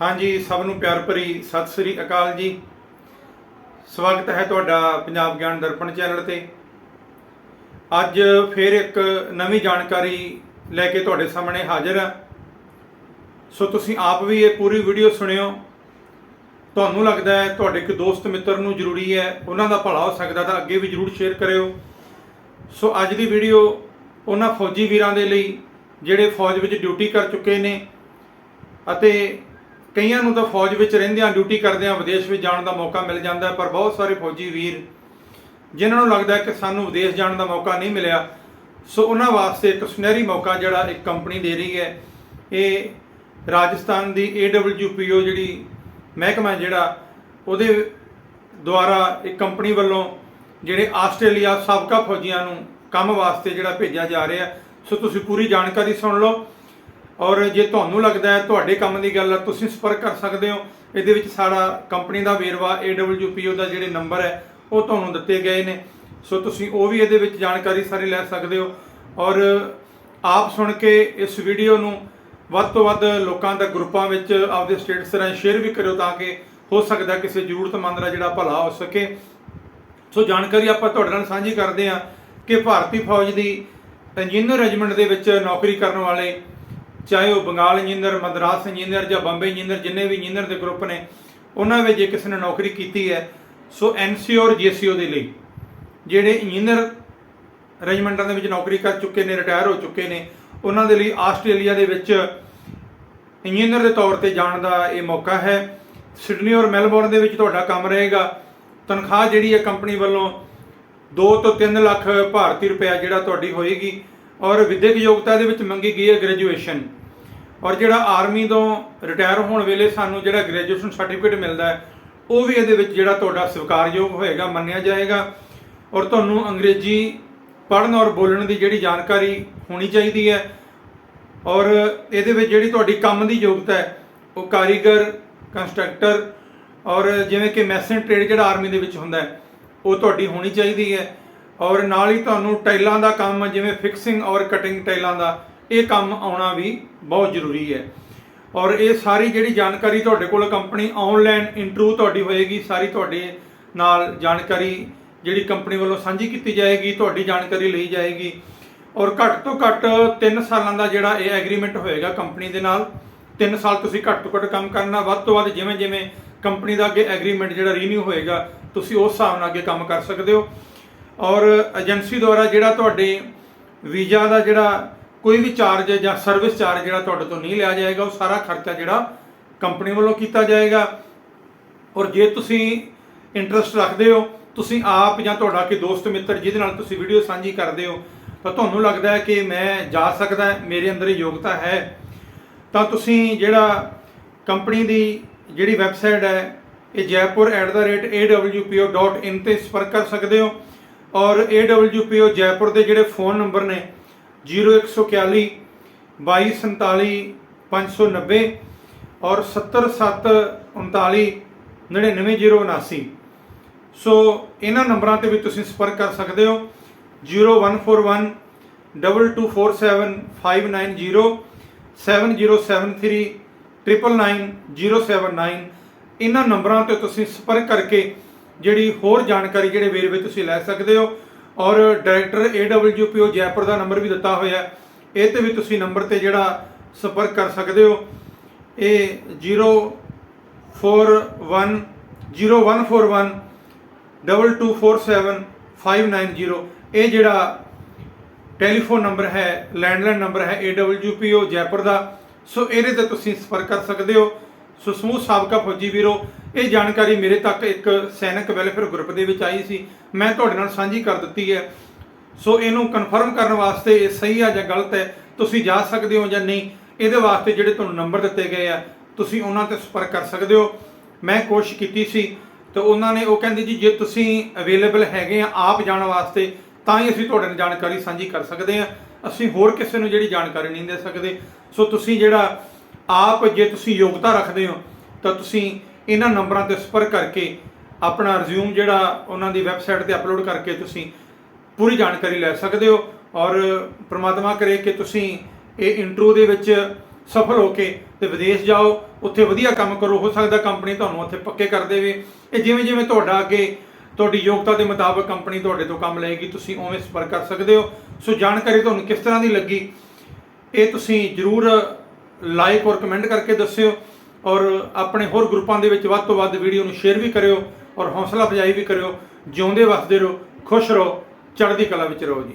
ਹਾਂਜੀ, ਸਭ ਨੂੰ ਪਿਆਰ ਭਰੀ ਸਤਿ ਸ੍ਰੀ ਅਕਾਲ ਜੀ। ਸਵਾਗਤ ਹੈ ਤੁਹਾਡਾ ਪੰਜਾਬ ਗਿਆਨ ਦਰਪਣ ਚੈਨਲ ਤੇ। ਅੱਜ ਫੇਰ ਇੱਕ ਨਵੀਂ ਜਾਣਕਾਰੀ ਲੈ ਕੇ ਤੁਹਾਡੇ ਸਾਹਮਣੇ ਹਾਜ਼ਰ ਹਾਂ। ਸੋ ਤੁਸੀਂ ਆਪ ਵੀ ਇਹ ਪੂਰੀ ਵੀਡੀਓ ਸੁਣਿਓ। ਤੁਹਾਨੂੰ ਲੱਗਦਾ ਹੈ ਤੁਹਾਡੇ ਇੱਕ ਦੋਸਤ ਮਿੱਤਰ ਨੂੰ ਜ਼ਰੂਰੀ ਹੈ, ਉਹਨਾਂ ਦਾ ਭਲਾ ਹੋ ਸਕਦਾ ਤਾਂ ਅੱਗੇ ਵੀ ਜ਼ਰੂਰ ਸ਼ੇਅਰ ਕਰਿਓ। ਸੋ ਅੱਜ ਦੀ ਵੀਡੀਓ ਉਹਨਾਂ ਫੌਜੀ ਵੀਰਾਂ ਦੇ ਲਈ, ਜਿਹੜੇ ਫੌਜ ਵਿੱਚ ਡਿਊਟੀ ਕਰ ਚੁੱਕੇ ਨੇ ਅਤੇ ਕਈਆਂ ਨੂੰ ਤਾਂ ਫੌਜ ਵਿੱਚ ਰਹਿੰਦਿਆਂ ਡਿਊਟੀ ਕਰਦਿਆਂ ਵਿਦੇਸ਼ ਵਿੱਚ ਜਾਣ ਦਾ ਮੌਕਾ ਮਿਲ ਜਾਂਦਾ ਪਰ ਬਹੁਤ ਸਾਰੇ ਫੌਜੀ ਵੀਰ ਜਿਨ੍ਹਾਂ ਨੂੰ ਲੱਗਦਾ ਕਿ ਸਾਨੂੰ ਵਿਦੇਸ਼ ਜਾਣ ਦਾ ਮੌਕਾ ਨਹੀਂ ਮਿਲਿਆ, ਸੋ ਉਹਨਾਂ ਵਾਸਤੇ ਇੱਕ ਸੁਨਹਿਰੀ ਮੌਕਾ ਜਿਹੜਾ ਇੱਕ ਕੰਪਨੀ ਦੇ ਰਹੀ ਹੈ। ਇਹ ਰਾਜਸਥਾਨ ਦੀ AWPO ਜਿਹੜੀ ਮਹਿਕਮਾ ਜਿਹੜਾ, ਉਹਦੇ ਦੁਆਰਾ ਇੱਕ ਕੰਪਨੀ ਵੱਲੋਂ ਜਿਹੜੇ ਆਸਟ੍ਰੇਲੀਆ ਸਾਬਕਾ ਫੌਜੀਆਂ ਨੂੰ ਕੰਮ ਵਾਸਤੇ ਜਿਹੜਾ ਭੇਜਿਆ ਜਾ ਰਿਹਾ ਸੋ ਤੁਸੀਂ ਪੂਰੀ ਜਾਣਕਾਰੀ ਸੁਣ ਲਓ। ਔਰ ਜੇ ਤੁਹਾਨੂੰ ਲੱਗਦਾ ਹੈ ਤੁਹਾਡੇ ਕੰਮ ਦੀ ਗੱਲ ਹੈ ਤੁਸੀਂ ਸੰਪਰਕ ਕਰ ਸਕਦੇ ਹੋ। ਇਹਦੇ ਵਿੱਚ ਸਾਡਾ ਕੰਪਨੀ ਦਾ ਵੇਰਵਾ AWPO ਦਾ ਜਿਹੜੇ ਨੰਬਰ ਹੈ, ਉਹ ਤੁਹਾਨੂੰ ਦਿੱਤੇ ਗਏ ਨੇ। ਸੋ ਤੁਸੀਂ ਉਹ ਵੀ ਇਹਦੇ ਵਿੱਚ ਜਾਣਕਾਰੀ ਸਾਰੀ ਲੈ ਸਕਦੇ ਹੋ। ਔਰ ਆਪ ਸੁਣ ਕੇ ਇਸ ਵੀਡੀਓ ਨੂੰ ਵੱਧ ਤੋਂ ਵੱਧ ਲੋਕਾਂ ਦਾ ਗਰੁੱਪਾਂ ਵਿੱਚ ਆਪਦੇ ਸਟੇਟਸ ਰਾਹੀਂ ਸ਼ੇਅਰ ਵੀ ਕਰਿਓ ਤਾਂ ਕਿ ਹੋ ਸਕਦਾ ਕਿਸੇ ਜ਼ਰੂਰਤਮੰਦ ਦਾ ਜਿਹੜਾ ਭਲਾ ਹੋ ਸਕੇ। ਸੋ ਜਾਣਕਾਰੀ ਆਪਾਂ ਤੁਹਾਡੇ ਨਾਲ ਸਾਂਝੀ ਕਰਦੇ ਹਾਂ ਕਿ ਭਾਰਤੀ ਫੌਜ ਦੀ ਇੰਜੀਨੀਅਰ ਰੈਜੀਮੈਂਟ ਦੇ ਵਿੱਚ ਨੌਕਰੀ ਕਰਨ ਵਾਲੇ ਚਾਹੇ ਉਹ ਬੰਗਾਲ ਇੰਜੀਨੀਅਰ, ਮਦਰਾਸ ਇੰਜੀਨੀਅਰ ਜਾਂ ਬੰਬੇ ਇੰਜੀਨੀਅਰ, ਜਿੰਨੇ ਵੀ ਇੰਜੀਨੀਅਰ ਦੇ ਗਰੁੱਪ ਨੇ, ਉਹਨਾਂ ਵਿੱਚ ਜੇ ਕਿਸੇ ਨੇ ਨੌਕਰੀ ਕੀਤੀ ਹੈ, ਸੋ ਐਨਸੀਓ ਔਰ ਜੀਸੀਓ ਦੇ ਲਈ, ਜਿਹੜੇ ਇੰਜੀਨੀਅਰ ਰੈਜੀਮੈਂਟਾਂ ਦੇ ਵਿੱਚ ਨੌਕਰੀ ਕਰ ਚੁੱਕੇ ਨੇ, ਰਿਟਾਇਰ ਹੋ ਚੁੱਕੇ ਨੇ, ਉਹਨਾਂ ਦੇ ਲਈ ਆਸਟ੍ਰੇਲੀਆ ਦੇ ਵਿੱਚ ਇੰਜੀਨੀਅਰ ਦੇ ਤੌਰ ਤੇ ਜਾਣ ਦਾ ਇਹ ਮੌਕਾ ਹੈ। ਸਿਡਨੀ ਔਰ ਮੈਲਬੌਰਨ ਦੇ ਵਿੱਚ ਤੁਹਾਡਾ ਕੰਮ ਰਹੇਗਾ। ਤਨਖਾਹ ਜਿਹੜੀ ਹੈ ਕੰਪਨੀ ਵੱਲੋਂ 2 ਤੋਂ 3 ਲੱਖ ਭਾਰਤੀ ਰੁਪਏ ਜਿਹੜਾ ਤੁਹਾਡੀ ਹੋਏਗੀ ਔਰ ਵਿਦਿਅਕ ਯੋਗਤਾ ਦੇ ਵਿੱਚ ਮੰਗੀ ਗਈ ਹੈ ਗ੍ਰੈਜੂਏਸ਼ਨ। ਔਰ ਜਿਹੜਾ ਆਰਮੀ ਤੋਂ ਰਿਟਾਇਰ ਹੋਣ ਵੇਲੇ ਸਾਨੂੰ ਜਿਹੜਾ ਗ੍ਰੈਜੂਏਸ਼ਨ ਸਰਟੀਫਿਕੇਟ ਮਿਲਦਾ ਹੈ, ਉਹ ਵੀ ਇਹਦੇ ਵਿੱਚ ਜਿਹੜਾ ਤੁਹਾਡਾ ਸਵੀਕਾਰਯੋਗ ਹੋਏਗਾ, ਮੰਨਿਆ ਜਾਏਗਾ। ਔਰ ਤੁਹਾਨੂੰ ਅੰਗਰੇਜ਼ੀ ਪੜ੍ਹਨ ਔਰ ਬੋਲਣ ਦੀ ਜਿਹੜੀ ਜਾਣਕਾਰੀ ਹੋਣੀ ਚਾਹੀਦੀ ਹੈ। ਔਰ ਇਹਦੇ ਵਿੱਚ ਜਿਹੜੀ ਤੁਹਾਡੀ ਕੰਮ ਦੀ ਯੋਗਤਾ ਹੈ, ਉਹ ਕਾਰੀਗਰ, ਕੰਸਟਰਕਟਰ ਔਰ ਜਿਵੇਂ ਕਿ ਮੈਸਨ ਟ੍ਰੇਡ ਜਿਹੜਾ ਆਰਮੀ ਦੇ ਵਿੱਚ ਹੁੰਦਾ ਹੈ, ਉਹ ਤੁਹਾਡੀ ਹੋਣੀ ਚਾਹੀਦੀ ਹੈ। ਔਰ ਨਾਲ ਹੀ ਤੁਹਾਨੂੰ ਟਾਈਲਾਂ ਦਾ ਕੰਮ, ਜਿਵੇਂ ਫਿਕਸਿੰਗ ਔਰ ਕਟਿੰਗ ਟਾਈਲਾਂ ਦਾ ਇਹ ਕੰਮ ਆਉਣਾ ਵੀ ਬਹੁਤ ਜ਼ਰੂਰੀ ਹੈ। ਔਰ ਇਹ ਸਾਰੀ ਜਿਹੜੀ ਜਾਣਕਾਰੀ ਤੁਹਾਡੇ ਕੋਲ ਕੰਪਨੀ ਆਨਲਾਈਨ ਇੰਟਰਵਿਊ ਤੁਹਾਡੀ ਹੋਏਗੀ, ਸਾਰੀ ਤੁਹਾਡੇ ਨਾਲ ਜਾਣਕਾਰੀ ਜਿਹੜੀ ਕੰਪਨੀ ਵੱਲੋਂ ਸਾਂਝੀ ਕੀਤੀ ਜਾਏਗੀ, ਤੁਹਾਡੀ ਜਾਣਕਾਰੀ ਲਈ ਜਾਏਗੀ। ਔਰ ਘੱਟ ਤੋਂ ਘੱਟ 3 ਸਾਲਾਂ ਦਾ ਜਿਹੜਾ ਇਹ ਐਗਰੀਮੈਂਟ ਹੋਏਗਾ ਕੰਪਨੀ ਦੇ ਨਾਲ 3 ਸਾਲ ਤੁਸੀਂ ਘੱਟ ਤੋਂ ਘੱਟ ਕੰਮ ਕਰਨਾ, ਵੱਧ ਤੋਂ ਵੱਧ ਜਿਵੇਂ ਜਿਵੇਂ ਕੰਪਨੀ ਦਾ ਅੱਗੇ ਐਗਰੀਮੈਂਟ ਜਿਹੜਾ ਰੀਨਿਊ ਹੋਏਗਾ, ਤੁਸੀਂ ਉਸ ਹਿਸਾਬ ਨਾਲ ਅੱਗੇ ਕੰਮ ਕਰ ਸਕਦੇ ਹੋ। ਔਰ ਏਜੰਸੀ ਦੁਆਰਾ ਜਿਹੜਾ ਤੁਹਾਡੇ ਵੀਜ਼ਾ ਦਾ ਜਿਹੜਾ ਕੋਈ ਵੀ ਚਾਰਜ ਜਾਂ ਸਰਵਿਸ ਚਾਰਜ ਜਿਹੜਾ ਤੁਹਾਡੇ ਤੋਂ ਨਹੀਂ ਲਿਆ ਜਾਏਗਾ, ਉਹ ਸਾਰਾ ਖਰਚਾ ਜਿਹੜਾ ਕੰਪਨੀ ਵੱਲੋਂ ਕੀਤਾ ਜਾਏਗਾ। ਔਰ ਜੇ ਤੁਸੀਂ ਇੰਟਰਸਟ ਰੱਖਦੇ ਹੋ, ਤੁਸੀਂ ਆਪ ਜਾਂ ਤੁਹਾਡਾ ਕੋਈ ਦੋਸਤ ਮਿੱਤਰ ਜਿਹਦੇ ਨਾਲ ਤੁਸੀਂ ਵੀਡੀਓ ਸਾਂਝੀ ਕਰਦੇ ਹੋ, ਤਾਂ ਤੁਹਾਨੂੰ ਲੱਗਦਾ ਹੈ ਕਿ ਮੈਂ ਜਾ ਸਕਦਾ ਮੇਰੇ ਅੰਦਰ ਇਹ ਯੋਗਤਾ ਹੈ। ਤਾਂ ਤੁਸੀਂ ਜਿਹੜਾ ਕੰਪਨੀ ਦੀ ਜਿਹੜੀ ਵੈਬਸਾਈਟ ਹੈ, ਇਹ jaipur@awpo.in ਤੇ ਸੰਪਰਕ ਕਰ ਸਕਦੇ ਹੋ। ਔਰ awpo ਜੈਪੁਰ ਦੇ ਜਿਹੜੇ ਫੋਨ ਨੰਬਰ ਨੇ 0141 2247 590 ਔਰ 70739 99079 ਸੋ ਇਹਨਾਂ ਨੰਬਰਾਂ ਤੇ ਵੀ ਤੁਸੀਂ ਸੰਪਰਕ ਕਰ ਸਕਦੇ ਹੋ 0141 2247 590 7073 999 ਇਹਨਾਂ ਨੰਬਰਾਂ ਤੇ ਤੁਸੀਂ ਸੰਪਰਕ ਕਰਕੇ ਜਿਹੜੀ ਹੋਰ ਜਾਣਕਾਰੀ ਜਿਹੜੇ ਵੇਰਵੇ ਤੁਸੀਂ ਲੈ ਸਕਦੇ ਹੋ ਔਰ ਡਾਇਰੈਕਟਰ AWPO ਜੈਪੁਰ ਦਾ ਨੰਬਰ ਵੀ ਦਿੱਤਾ ਹੋਇਆ ਹੈ। ਇਹ ਤੇ ਵੀ ਤੁਸੀਂ ਨੰਬਰ ਤੇ ਜਿਹੜਾ ਸੰਪਰਕ ਕਰ ਸਕਦੇ ਹੋ। ਇਹ 041 0141 2247 590 ਇਹ ਜਿਹੜਾ ਟੈਲੀਫੋਨ ਨੰਬਰ ਹੈ ਲੈਂਡਲਾਈਨ ਨੰਬਰ ਹੈ AWPO ਜੈਪੁਰ ਦਾ। ਸੋ ਇਹਦੇ ਤੇ ਤੁਸੀਂ ਸੰਪਰਕ ਕਰ ਸਕਦੇ ਹੋ। ਸੋ ਸਮੂਹ ਸਾਬਕਾ ਫੌਜੀ ਵੀਰੋ ਇਹ ਜਾਣਕਾਰੀ ਮੇਰੇ ਤੱਕ ਇੱਕ ਸੈਨਿਕ ਵੈਲਫੇਅਰ ਗਰੁੱਪ ਦੇ ਵਿੱਚ ਆਈ ਸੀ। ਮੈਂ ਤੁਹਾਡੇ ਨਾਲ ਸਾਂਝੀ ਕਰ ਦਿੱਤੀ ਹੈ। ਸੋ ਇਹਨੂੰ ਕਨਫਰਮ ਕਰਨ ਵਾਸਤੇ ਇਹ ਸਹੀ ਆ ਜਾਂ ਗਲਤ ਹੈ, ਤੁਸੀਂ ਜਾ ਸਕਦੇ ਹੋ ਜਾਂ ਨਹੀਂ, ਇਹਦੇ ਵਾਸਤੇ ਜਿਹੜੇ ਤੁਹਾਨੂੰ ਨੰਬਰ ਦਿੱਤੇ ਗਏ ਆ, ਤੁਸੀਂ ਉਹਨਾਂ ਤੇ ਸੰਪਰਕ ਕਰ ਸਕਦੇ ਹੋ। ਮੈਂ ਕੋਸ਼ਿਸ਼ ਕੀਤੀ ਸੀ ਤੇ ਉਹਨਾਂ ਨੇ ਉਹ ਕਹਿੰਦੇ ਜੀ, ਜੇ ਤੁਸੀਂ ਅਵੇਲੇਬਲ ਹੈਗੇ ਆ ਆਪ ਜਾਣ ਵਾਸਤੇ, ਤਾਂ ਹੀ ਅਸੀਂ ਤੁਹਾਡੇ ਨਾਲ ਜਾਣਕਾਰੀ ਸਾਂਝੀ ਕਰ ਸਕਦੇ ਆ ਅਸੀਂ ਹੋਰ ਕਿਸੇ ਨੂੰ ਜਿਹੜੀ ਜਾਣਕਾਰੀ ਨਹੀਂ ਦੇ ਸਕਦੇ। ਸੋ ਤੁਸੀਂ ਜਿਹੜਾ ਆਪ ਜੇ ਤੁਸੀਂ ਯੋਗਤਾ ਰੱਖਦੇ ਹੋ, ਤਾਂ ਤੁਸੀਂ ਇਹਨਾਂ ਨੰਬਰਾਂ ਤੇ ਸੰਪਰਕ ਕਰਕੇ ਆਪਣਾ ਰਿਜ਼ਿਊਮ ਜਿਹੜਾ ਉਹਨਾਂ ਦੀ ਵੈਬਸਾਈਟ ਤੇ ਅਪਲੋਡ ਕਰਕੇ ਤੁਸੀਂ ਪੂਰੀ ਜਾਣਕਾਰੀ ਲੈ ਸਕਦੇ ਹੋ ਔਰ ਪ੍ਰਮਾਤਮਾ ਕਰੇ ਕਿ ਤੁਸੀਂ ਇਹ ਇੰਟਰਵਿਊ ਦੇ ਵਿੱਚ ਸਫਲ ਹੋ ਕੇ ਤੇ ਵਿਦੇਸ਼ ਜਾਓ, ਉੱਥੇ ਵਧੀਆ ਕੰਮ ਕਰੋ, ਹੋ ਸਕਦਾ ਕੰਪਨੀ ਤੁਹਾਨੂੰ ਉੱਥੇ ਪੱਕੇ ਕਰ ਦੇਵੇ। ਇਹ ਜਿਵੇਂ ਜਿਵੇਂ ਤੁਹਾਡਾ ਅੱਗੇ ਤੁਹਾਡੀ ਯੋਗਤਾ ਦੇ ਮੁਤਾਬਕ ਕੰਪਨੀ ਤੁਹਾਡੇ ਤੋਂ ਕੰਮ ਲਏਗੀ, ਤੁਸੀਂ ਉਵੇਂ ਸੰਪਰਕ ਕਰ ਸਕਦੇ ਹੋ। ਸੋ ਜਾਣਕਾਰੀ ਤੁਹਾਨੂੰ ਕਿਸ ਤਰ੍ਹਾਂ ਦੀ ਲੱਗੀ, ਇਹ ਤੁਸੀਂ ਜਰੂਰ ਲਾਈਕ ਔਰ ਕਮੈਂਟ ਕਰਕੇ ਦੱਸਿਓ। ਔਰ ਆਪਣੇ ਹੋਰ ਗਰੁੱਪਾਂ ਦੇ ਵਿੱਚ ਵੱਧ ਤੋਂ ਵੱਧ ਵੀਡੀਓ ਨੂੰ ਸ਼ੇਅਰ ਵੀ ਕਰਿਓ ਔਰ ਹੌਸਲਾ ਅਫਜ਼ਾਈ ਵੀ ਕਰਿਓ, ਜਿਉਂਦੇ ਵਸਦੇ ਰਹੋ, ਖੁਸ਼ ਰਹੋ, ਚੜ੍ਹਦੀ ਕਲਾ ਵਿੱਚ ਰਹੋ ਜੀ।